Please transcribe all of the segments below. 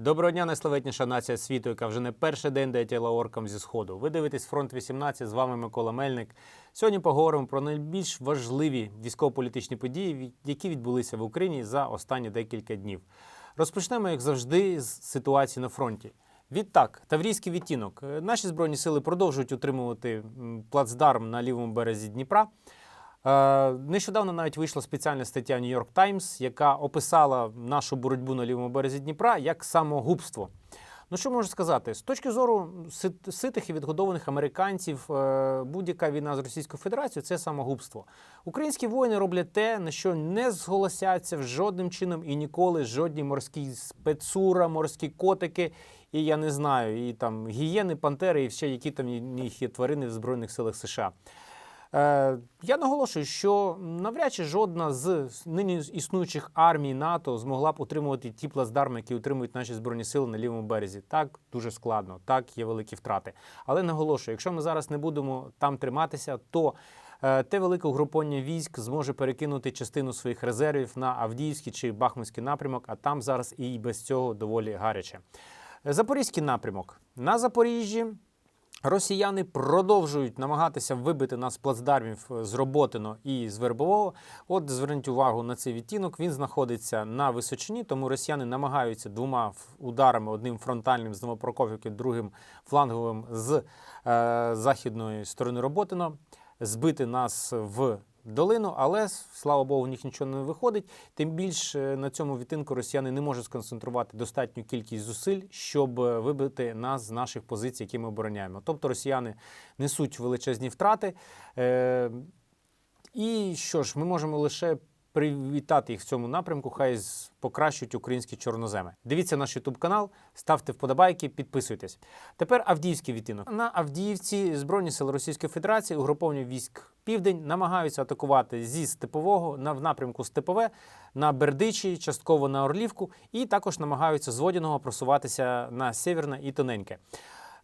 Доброго дня, найславетніша нація світу, яка вже не перший день дає тіла оркам зі сходу. Ви дивитесь фронт 18, з вами Микола Мельник. Сьогодні поговоримо про найбільш важливі військово-політичні події, які відбулися в Україні за останні декілька днів. Розпочнемо, як завжди, з ситуації на фронті. Відтак, Таврійський відтінок. Е, Наші збройні сили продовжують утримувати плацдарм на лівому березі Дніпра. Е, Нещодавно навіть вийшла спеціальна стаття New York Times, яка описала нашу боротьбу на лівому березі Дніпра як самогубство. Ну що можу сказати? З точки зору ситих і відгодованих американців, е, будь-яка війна з Російською Федерацією це самогубство. Українські воїни роблять те, на що не зголосяться в жодним чином і ніколи жодні морські спецура, морські котики, і я не знаю, і там гієни, пантери, і ще які там їх є тварини в Збройних силах США. Е, я наголошую, що навряд чи жодна з нині існуючих армій НАТО змогла б утримувати ті плацдарми, які утримують наші збройні сили на лівому березі. Так дуже складно, так є великі втрати. Але наголошую, якщо ми зараз не будемо там триматися, то е, те велике угруповання військ зможе перекинути частину своїх резервів на Авдіївський чи Бахмутський напрямок, а там зараз і без цього доволі гаряче. Запорізький напрямок на Запоріжжі. Росіяни продовжують намагатися вибити нас плацдармів е, з Роботино і з Вербового. От зверніть увагу на цей відтінок. Він знаходиться на височині, тому росіяни намагаються двома ударами: одним фронтальним з Новопрокопівки, другим фланговим з е, західної сторони Роботино, збити нас в долину, але слава Богу, в них нічого не виходить. Тим більш е, на цьому відтинку росіяни не можуть сконцентрувати достатню кількість зусиль, щоб е, вибити нас з наших позицій, які ми обороняємо. Тобто росіяни несуть величезні втрати. Е, і що ж, ми можемо лише привітати їх в цьому напрямку. Хай покращують українські чорноземи. Дивіться наш Ютуб канал, ставте вподобайки, підписуйтесь. Тепер Авдіївський відтинок. На Авдіївці Збройні сили Російської Федерації угруповання військ Південь намагаються атакувати зі степового на в напрямку Степове на Бердичі, частково на Орлівку, і також намагаються з Водяного просуватися на Сєвєрне і Тоненьке.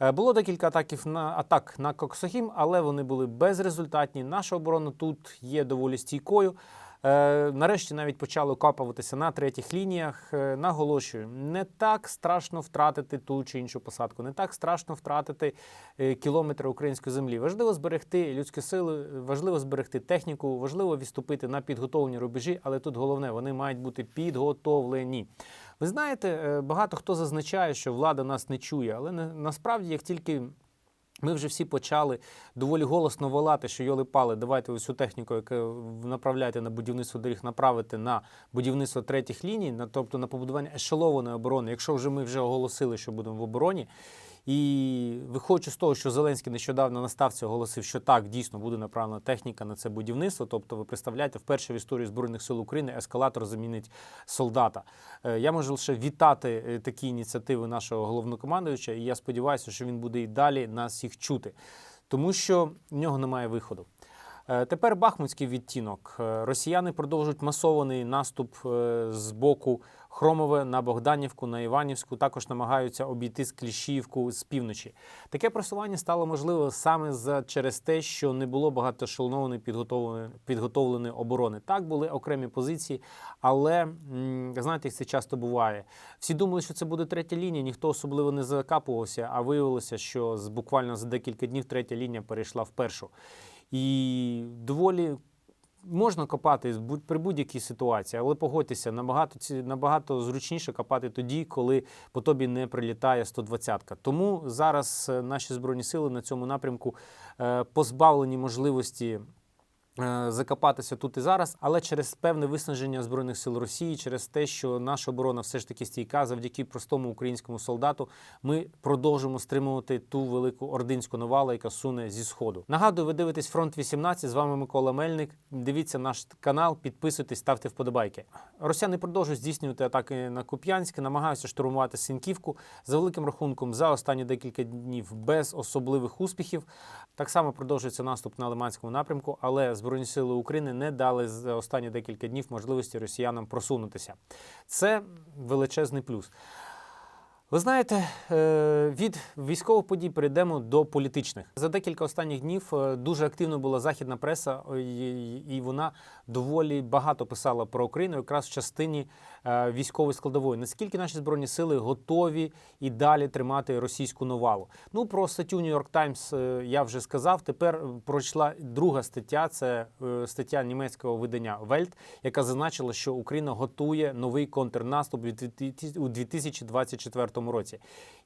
Е, Було декілька атаків на атак на Коксохім, але вони були безрезультатні. Наша оборона тут є доволі стійкою. Е, Нарешті навіть почали окапуватися на третіх лініях. Е, Наголошую, не так страшно втратити ту чи іншу посадку, не так страшно втратити е, кілометри української землі. Важливо зберегти людські сили, важливо зберегти техніку, важливо відступити на підготовлені рубежі, але тут головне, вони мають бути підготовлені. Ви знаєте, багато хто зазначає, що влада нас не чує, але на- насправді, як тільки ми вже всі почали доволі голосно волати, що йоли пали, давайте цю техніку, яку направляєте на будівництво доріг, направити на будівництво третіх ліній, на, тобто на побудування ешелованої оборони. Якщо вже ми вже оголосили, що будемо в обороні. І виходячи з того, що Зеленський нещодавно на ставці оголосив, що так дійсно буде направлена техніка на це будівництво. Тобто, ви представляєте, вперше в історії збройних сил України ескалатор замінить солдата. Е, Я можу лише вітати е, такі ініціативи нашого головнокомандуюча, і я сподіваюся, що він буде і далі нас всіх чути, тому що в нього немає виходу. Е, Тепер Бахмутський відтінок. Росіяни продовжують масований наступ з боку Хромове на Богданівку, на Іванівську. Також намагаються обійти з Кліщіївку з півночі. Таке просування стало можливо саме за через те, що не було багатошелонованої підготовленої, підготовленої оборони. Так були окремі позиції, але знаєте, як це часто буває. Всі думали, що це буде третя лінія, ніхто особливо не закапувався, а виявилося, що буквально за декілька днів третя лінія перейшла в першу. І доволі можна копати при будь-якій ситуації, але погодьтеся, набагато, набагато зручніше копати тоді, коли по тобі не прилітає 120-ка. Тому зараз е, наші збройні сили на цьому напрямку е, позбавлені можливості. Е, Закопатися тут і зараз, але через певне виснаження збройних сил Росії, через те, що наша оборона все ж таки стійка, завдяки простому українському солдату, ми продовжимо стримувати ту велику ординську навалу, яка суне зі сходу. Нагадую, ви дивитесь фронт 18. З вами Микола Мельник. Дивіться наш канал, підписуйтесь, ставте вподобайки. Росіяни продовжують здійснювати атаки на Куп'янськ, намагаються штурмувати Сіньківку. За великим рахунком, за останні декілька днів без особливих успіхів. Так само продовжується наступ на Лиманському напрямку, але Збройні сили України не дали за останні декілька днів можливості росіянам просунутися. Це величезний плюс. Ви знаєте, е, від військових подій перейдемо до політичних. За декілька останніх днів е, дуже активно була західна преса, е, і- вона доволі багато писала про Україну, якраз в частині військової складової. Наскільки наші збройні сили готові і далі тримати російську навалу? Ну про статтю New York Times е, я вже сказав. Тепер е, пройшла друга стаття. Це е, стаття німецького видання Welt, яка зазначила, що Україна готує новий контрнаступ у 2000 у 2024 році.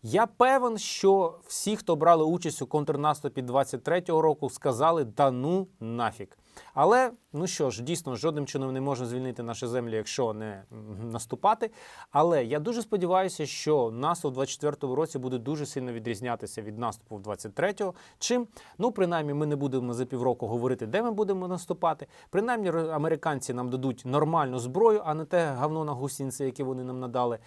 Я певен, що всі, хто брали участь у контрнаступі 23-го року, сказали да ну нафіг. Але ну що ж, дійсно, жодним чином не можна звільнити наші землі, якщо не наступати. Але я дуже сподіваюся, що наступ у 24-му році буде дуже сильно відрізнятися від наступу в 23-го. Чим ну принаймні ми не будемо за півроку говорити, де ми будемо наступати. Принаймні, американці нам дадуть нормальну зброю, а не те говно на гусінці, яке вони нам надали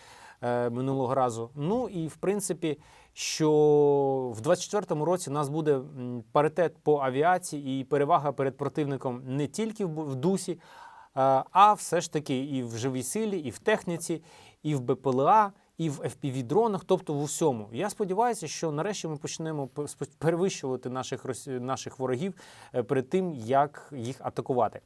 е, минулого разу. Ну і в принципі, що в 24-му році у нас буде паритет по авіації і перевага перед противником не тільки в, дусі, е, а все ж таки і в живій силі, і в техніці, і в БПЛА. І в FPV-дронах, тобто в усьому. Я сподіваюся, що нарешті ми почнемо перевищувати наших наших ворогів е, перед тим, як їх атакувати.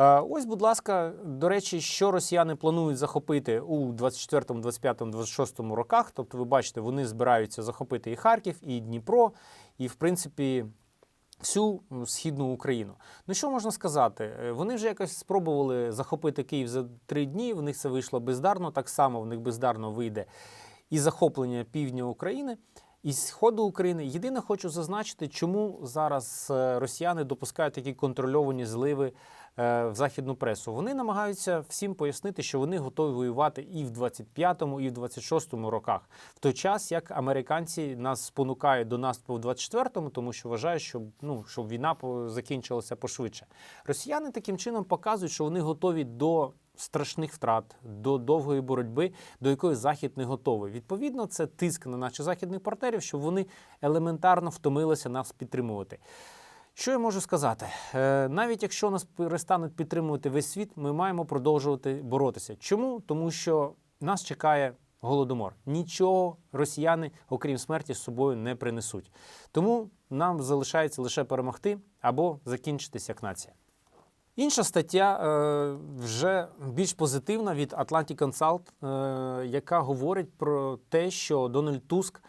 Е, Ось, будь ласка, до речі, що росіяни планують захопити у 24, 25, 26 роках. Тобто, ви бачите, вони збираються захопити і Харків, і Дніпро, і в принципі. Всю східну Україну. Ну що можна сказати? Е, Вони вже якось спробували захопити Київ за три дні. В них це вийшло бездарно. Так само в них бездарно вийде і захоплення півдня України, і сходу України. Єдине, хочу зазначити, чому зараз е, росіяни допускають такі контрольовані зливи в західну пресу. Вони намагаються всім пояснити, що вони готові воювати і в 25-му, і в 26-му роках, в той час як американці нас спонукають до наступу в 24-му, тому що вважають, що ну щоб війна закінчилася пошвидше. Росіяни таким чином показують, що вони готові до страшних втрат, до довгої боротьби, до якої захід не готовий. Відповідно, це тиск на наших західних партнерів, щоб вони елементарно втомилися нас підтримувати. Що я можу сказати? Е, навіть якщо нас перестануть підтримувати весь світ, ми маємо продовжувати боротися. Чому? Тому що нас чекає голодомор. Нічого росіяни, окрім смерті, з собою не принесуть. Тому нам залишається лише перемогти або закінчитись як нація. Інша стаття е, вже більш позитивна від Atlantic Consult, е, яка говорить про те, що Дональд Туск,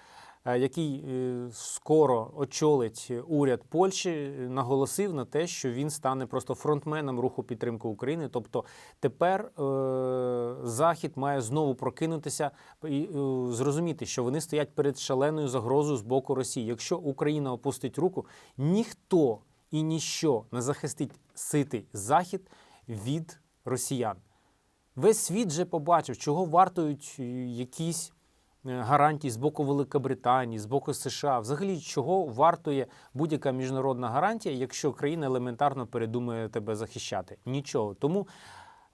який е, скоро очолить уряд Польщі, е, наголосив на те, що він стане просто фронтменом руху підтримки України. Тобто тепер е, Захід має знову прокинутися і е, зрозуміти, що вони стоять перед шаленою загрозою з боку Росії. Якщо Україна опустить руку, ніхто і ніщо не захистить ситий захід від росіян. Весь світ вже побачив, чого вартують е, якісь е, гарантії з боку Великобританії, з боку США. Взагалі, чого вартує будь-яка міжнародна гарантія, якщо країна елементарно передумає тебе захищати? Нічого. Тому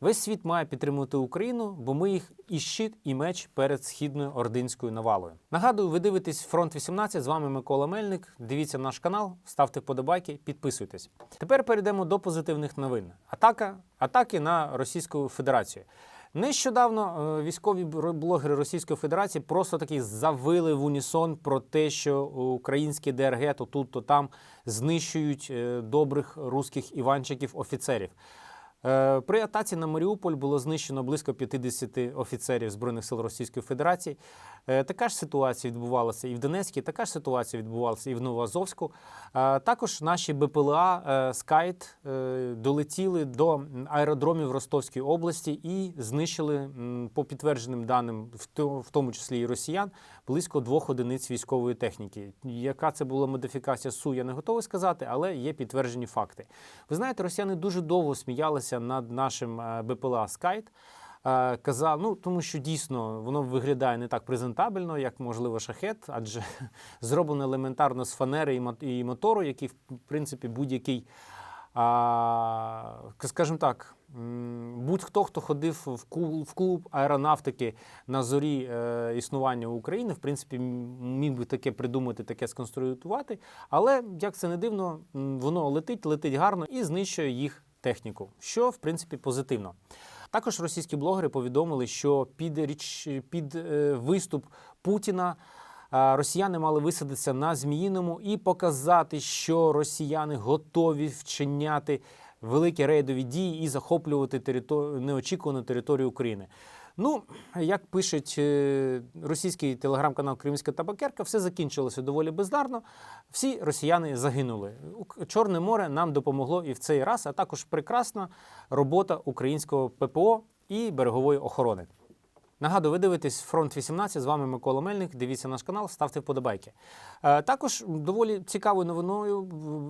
весь світ має підтримувати Україну, бо ми їх і щит, і меч перед східною ординською навалою. Нагадую, ви дивитесь фронт 18. З вами Микола Мельник. Дивіться наш канал, ставте вподобайки, підписуйтесь. Тепер перейдемо до позитивних новин. Атака атаки на Російську Федерацію. Нещодавно е, військові блогери Російської Федерації просто таки завили в унісон про те, що українські ДРГ то тут, то там знищують е, добрих руських іванчиків офіцерів. Е, При атаці на Маріуполь було знищено близько 50 офіцерів Збройних сил Російської Федерації. Е, Така ж ситуація відбувалася і в Донецькій, така ж ситуація відбувалася і в Новоазовську. Е, Також наші БПЛА Скайт долетіли до аеродромів Ростовської області і знищили, по підтвердженим даним, в тому числі і росіян, близько двох одиниць військової техніки. Яка це була модифікація СУ, я не готовий сказати, але є підтверджені факти. Ви знаєте, росіяни дуже довго сміялися над нашим е, БПЛА Скайт. Е, Казав, ну тому що дійсно воно виглядає не так презентабельно, як можливо шахет, адже зроблено елементарно з фанери і мотору, який в принципі будь-який, скажімо так, будь-хто, хто ходив в клуб, в клуб аеронавтики на зорі е, існування України, в принципі, міг би таке придумати, таке сконструювати. Але як це не дивно, воно летить, летить гарно і знищує їх техніку, що в принципі позитивно. Також російські блогери повідомили, що під річ під е, виступ Путіна. е, Росіяни мали висадитися на Зміїному і показати, що росіяни готові вчиняти великі рейдові дії і захоплювати територію неочікувану територію України. Ну, як пишеть е, російський телеграм-канал Кримська Табакерка, все закінчилося доволі бездарно. Всі росіяни загинули. Чорне море нам допомогло і в цей раз, а також прекрасна робота українського ППО і берегової охорони. Нагадую, ви дивитесь фронт 18. З вами Микола Мельник. Дивіться наш канал, ставте вподобайки. Е, також доволі цікавою новиною,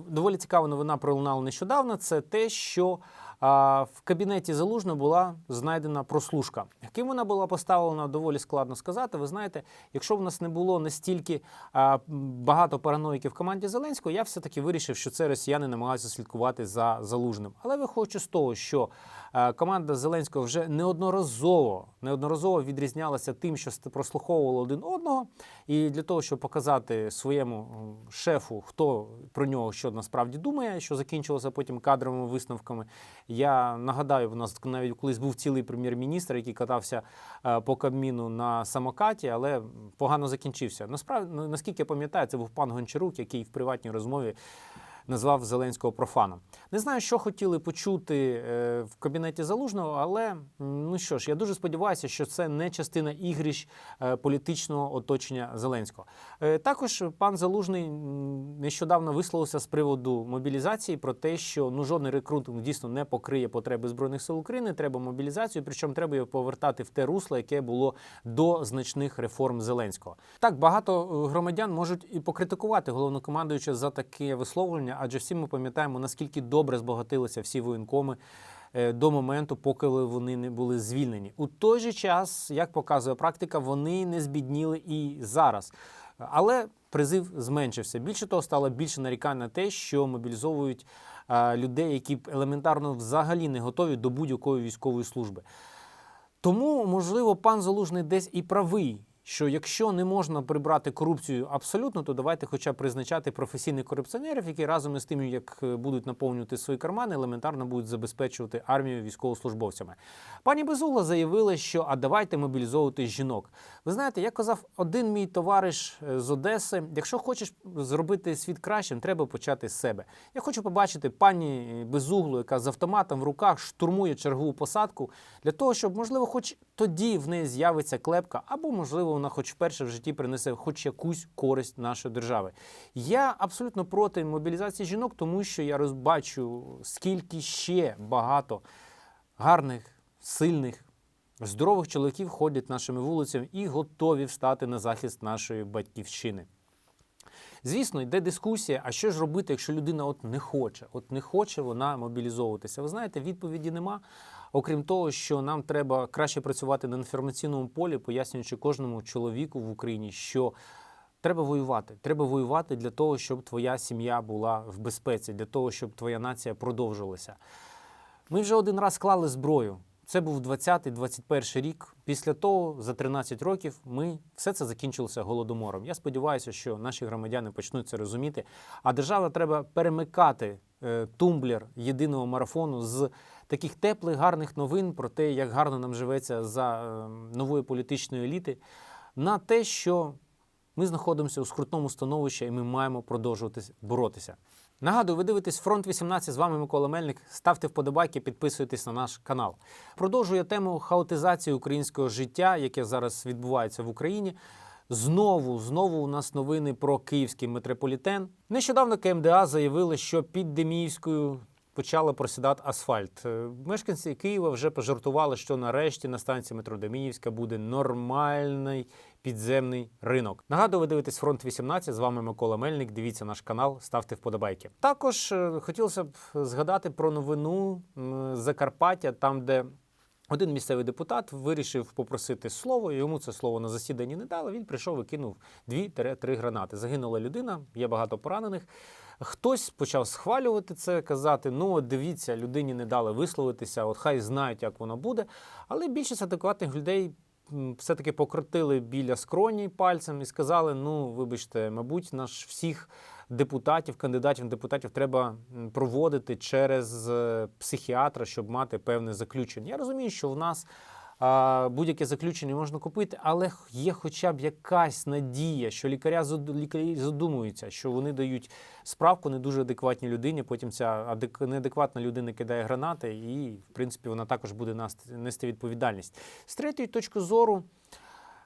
доволі цікава новина пролунала нещодавно. Це те, що в кабінеті Залужного була знайдена прослушка. Яким вона була поставлена, доволі складно сказати. Ви знаєте, якщо в нас не було настільки багато параноїків в команді Зеленського, я все-таки вирішив, що це росіяни намагаються слідкувати за залужним. Але виходячи з того, що команда Зеленського вже неодноразово неодноразово відрізнялася тим, що прослуховували один одного, і для того, щоб показати своєму шефу, хто про нього що насправді думає, що закінчилося потім кадровими висновками. Я нагадаю, в нас навіть колись був цілий прем'єр-міністр, який катався е, по Кабміну на самокаті, але погано закінчився. Насправді, наскільки я пам'ятаю, це був пан Гончарук, який в приватній розмові назвав Зеленського профаном. Не знаю, що хотіли почути е, в кабінеті Залужного, але ну що ж, я дуже сподіваюся, що це не частина ігрищ е, політичного оточення Зеленського. Е, Також пан Залужний нещодавно висловився з приводу мобілізації про те, що ну жодний рекрутинг дійсно не покриє потреби збройних сил України. Треба мобілізацію, причому треба його повертати в те русло, яке було до значних реформ Зеленського. Так багато громадян можуть і покритикувати головнокомандуюча за таке висловлення, адже всі ми пам'ятаємо, наскільки добре збагатилися всі воєнкоми е, до моменту, поки вони не були звільнені. У той же час, як показує практика, вони не збідніли і зараз. Але призив зменшився. Більше того, стало більше нарікань на те, що мобілізовують людей, які елементарно взагалі не готові до будь-якої військової служби. Тому, можливо, пан Залужний десь і правий, що якщо не можна прибрати корупцію абсолютно, то давайте хоча б призначати професійних корупціонерів, які разом із тим, як е, будуть наповнювати свої кармани, елементарно будуть забезпечувати армію військовослужбовцями. Пані Безугла заявила, що а давайте мобілізовувати жінок. Ви знаєте, як казав один мій товариш е, з Одеси: якщо хочеш зробити світ кращим, треба почати з себе. Я хочу побачити пані Безуглу, яка з автоматом в руках штурмує чергову посадку, для того, щоб, можливо, хоч тоді в неї з'явиться клепка, або, можливо, вона хоч вперше в житті принесе хоч якусь користь нашої держави. Я абсолютно проти мобілізації жінок, тому що я розбачу, скільки ще багато гарних, сильних, здорових чоловіків ходять нашими вулицями і готові встати на захист нашої батьківщини. Звісно, йде дискусія, а що ж робити, якщо людина от не хоче? От не хоче вона мобілізовуватися. Ви знаєте, відповіді нема. Окрім того, що нам треба краще працювати на інформаційному полі, пояснюючи кожному чоловіку в Україні, що треба воювати. Треба воювати для того, щоб твоя сім'я була в безпеці, для того, щоб твоя нація продовжилася. Ми вже один раз клали зброю. Це був 20-21 рік. Після того, за 13 років, ми все це закінчилося голодомором. Я сподіваюся, що наші громадяни почнуть це розуміти. А держава треба перемикати тумблер єдиного марафону з таких теплих, гарних новин про те, як гарно нам живеться за е, нової політичної еліти, на те, що ми знаходимося у скрутному становищі, і ми маємо продовжувати боротися. Нагадую, ви дивитесь фронт 18. З вами Микола Мельник. Ставте вподобайки, підписуйтесь на наш канал. Продовжую тему хаотизації українського життя, яке зараз відбувається в Україні. Знову, знову у нас новини про київський метрополітен. Нещодавно КМДА заявили, що під Деміївською почала просідати асфальт. Е, Мешканці Києва вже пожартували, що нарешті на станції метро Деміївська буде нормальний підземний ринок. Нагадую, ви дивитесь фронт 18. З вами Микола Мельник. Дивіться наш канал, ставте вподобайки. Також е, хотілося б згадати про новину Закарпаття, там де. Один місцевий депутат вирішив попросити слово. Йому це слово на засіданні не дали. Він прийшов і кинув дві-три гранати. Загинула людина, є багато поранених. Хтось почав схвалювати це, казати: ну дивіться, людині не дали висловитися, от хай знають, як воно буде. Але більшість адекватних людей все-таки покрутили біля скроні пальцем і сказали: ну, вибачте, мабуть, наш всіх депутатів, кандидатів на депутатів треба проводити через е, психіатра, щоб мати певне заключення. Я розумію, що в нас будь-яке заключення можна купити, але є хоча б якась надія, що лікаря лікарі задумуються, що вони дають справку не дуже адекватній людині. Потім ця адек- неадекватна людина кидає гранати, і в принципі вона також буде нести відповідальність. З третьої точки зору.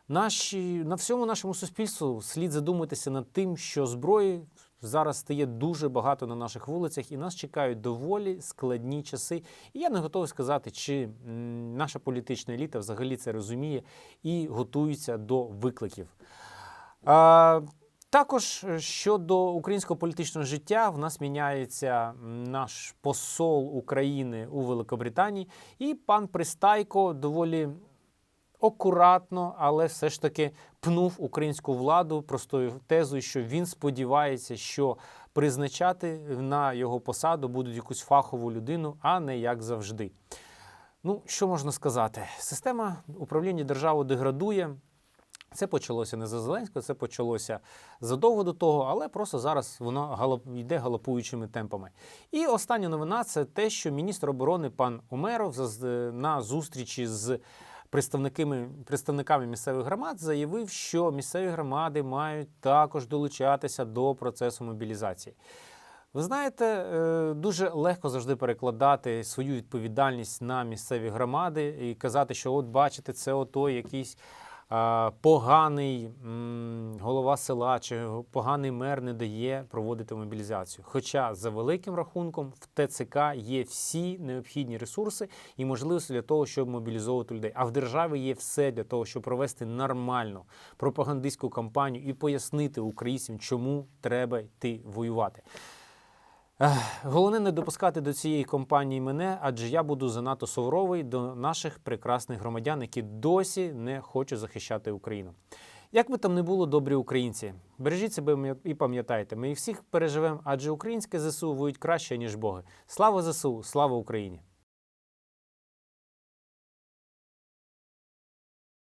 Наші на всьому нашому суспільству слід задуматися над тим, що зброї зараз стає дуже багато на наших вулицях, і нас чекають доволі складні часи. І я не готовий сказати, чи наша політична еліта взагалі це розуміє і готується до викликів. А, також е, щодо українського політичного життя, в нас міняється наш посол України у Великобританії, і пан Пристайко доволі акуратно, але все ж таки пнув українську владу простою тезою, що він сподівається, що призначати на його посаду будуть якусь фахову людину, а не як завжди. Ну, що можна сказати? Система управління державою деградує. Це почалося не за Зеленського, це почалося задовго до того, але просто зараз воно галоп, йде галопуючими темпами. І остання новина це те, що міністр оборони пан Умеров на зустрічі з представниками, представниками місцевих громад заявив, що місцеві громади мають також долучатися до процесу мобілізації. Ви знаєте, е, дуже легко завжди перекладати свою відповідальність на місцеві громади і казати, що от бачите, це ото якийсь поганий голова села чи поганий мер не дає проводити мобілізацію. Хоча за великим рахунком в ТЦК є всі необхідні ресурси і можливості для того, щоб мобілізовувати людей. А в державі є все для того, щоб провести нормальну пропагандистську кампанію і пояснити українцям, чому треба йти воювати. Головне не допускати до цієї компанії мене, адже я буду занадто суворовий до наших прекрасних громадян, які досі не хочуть захищати Україну. Як би там не було, добрі українці, бережіть себе і пам'ятайте, ми їх всіх переживемо, адже українське ЗСУ воюють краще, ніж Боги. Слава ЗСУ, слава Україні!